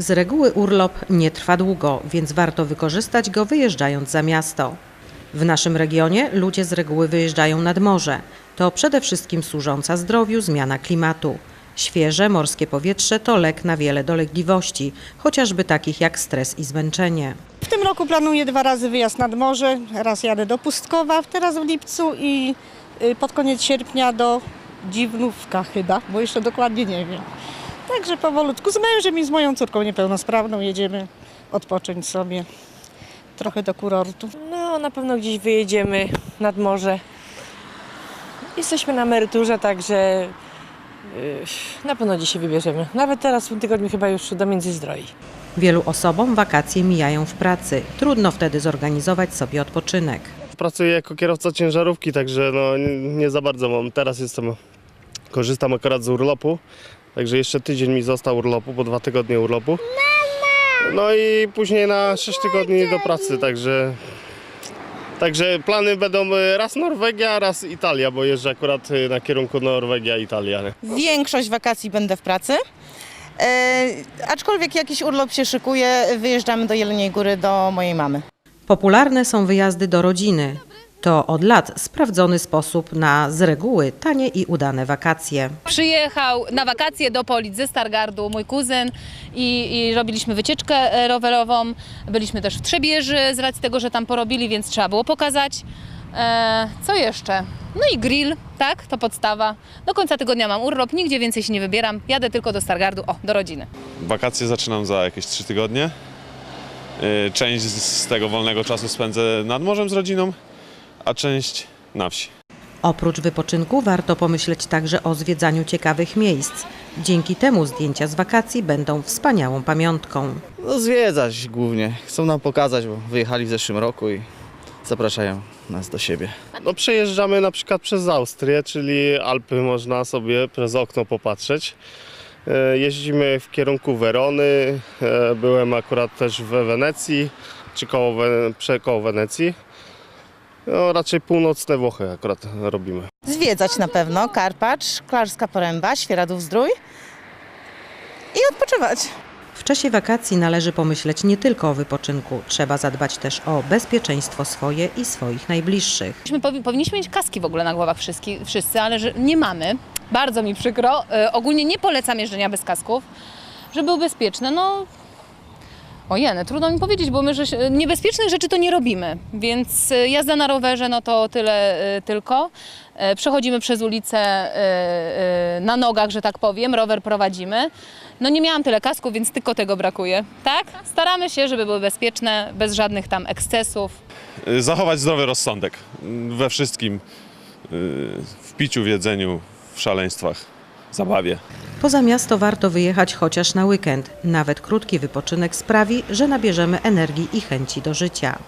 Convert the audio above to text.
Z reguły urlop nie trwa długo, więc warto wykorzystać go wyjeżdżając za miasto. W naszym regionie ludzie z reguły wyjeżdżają nad morze. To przede wszystkim służąca zdrowiu zmiana klimatu. Świeże morskie powietrze to lek na wiele dolegliwości, chociażby takich jak stres i zmęczenie. W tym roku planuję dwa razy wyjazd nad morze. Raz jadę do Pustkowa, teraz w lipcu i y, pod koniec sierpnia do Dziwnówka chyba, bo jeszcze dokładnie nie wiem. Także powolutku z mężem i z moją córką niepełnosprawną jedziemy odpocząć sobie trochę do kurortu. No, na pewno gdzieś wyjedziemy nad morze. Jesteśmy na emeryturze, także yy, na pewno gdzieś się wybierzemy. Nawet teraz w tym tygodniu chyba już do Międzyzdroi. Wielu osobom wakacje mijają w pracy. Trudno wtedy zorganizować sobie odpoczynek. Pracuję jako kierowca ciężarówki, także no, nie, nie za bardzo mam. Teraz jestem, korzystam akurat z urlopu, także jeszcze tydzień mi został urlopu, po dwa tygodnie urlopu. No i później na 6 tygodni do pracy, także, także plany będą e, raz Norwegia, raz Italia, bo jeżdżę akurat e, na kierunku Norwegia-Italia. Większość wakacji będę w pracy. E, aczkolwiek jakiś urlop się szykuje, wyjeżdżamy do Jeleniej Góry do mojej mamy. Popularne są wyjazdy do rodziny. To od lat sprawdzony sposób na z reguły tanie i udane wakacje. Przyjechał na wakacje do Polic ze Stargardu mój kuzyn i, i robiliśmy wycieczkę e, rowerową. Byliśmy też w Trzebieży z racji tego, że tam porobili, więc trzeba było pokazać. E, co jeszcze? No i grill, tak? To podstawa. Do końca tygodnia mam urlop, nigdzie więcej się nie wybieram. Jadę tylko do Stargardu, o, do rodziny. Wakacje zaczynam za jakieś 3 tygodnie. Yy, Część z tego wolnego czasu spędzę nad morzem z rodziną, a część na wsi. Oprócz wypoczynku warto pomyśleć także o zwiedzaniu ciekawych miejsc. Dzięki temu zdjęcia z wakacji będą wspaniałą pamiątką. No zwiedzać głównie. Chcą nam pokazać, bo wyjechali w zeszłym roku i zapraszają nas do siebie. No przejeżdżamy na przykład przez Austrię, czyli Alpy można sobie przez okno popatrzeć. E, Jeździmy w kierunku Werony, e, byłem akurat też we Wenecji, czy koło, koło Wenecji. No, raczej północne Włochy akurat robimy. Zwiedzać na pewno Karpacz, Klarska Poręba, Świeradów Zdrój i odpoczywać. W czasie wakacji należy pomyśleć nie tylko o wypoczynku, trzeba zadbać też o bezpieczeństwo swoje i swoich najbliższych. Powi- powinniśmy mieć kaski w ogóle na głowach wszyscy, wszyscy ale że nie mamy. Bardzo mi przykro. E, ogólnie nie polecam jeżdżenia bez kasków, żeby był bezpieczny. No, ojene, trudno mi powiedzieć, bo my że, niebezpiecznych rzeczy to nie robimy. Więc e, jazda na rowerze, no to tyle e, tylko. E, Przechodzimy przez ulicę na nogach, że tak powiem, rower prowadzimy. No nie miałam tyle kasków, więc tylko tego brakuje. Tak? Staramy się, żeby były bezpieczne, bez żadnych tam ekscesów. Zachować zdrowy rozsądek yy, we wszystkim, w piciu, w jedzeniu, w szaleństwach, zabawie. Poza miasto warto wyjechać chociaż na weekend. Nawet krótki wypoczynek sprawi, że nabierzemy energii i chęci do życia.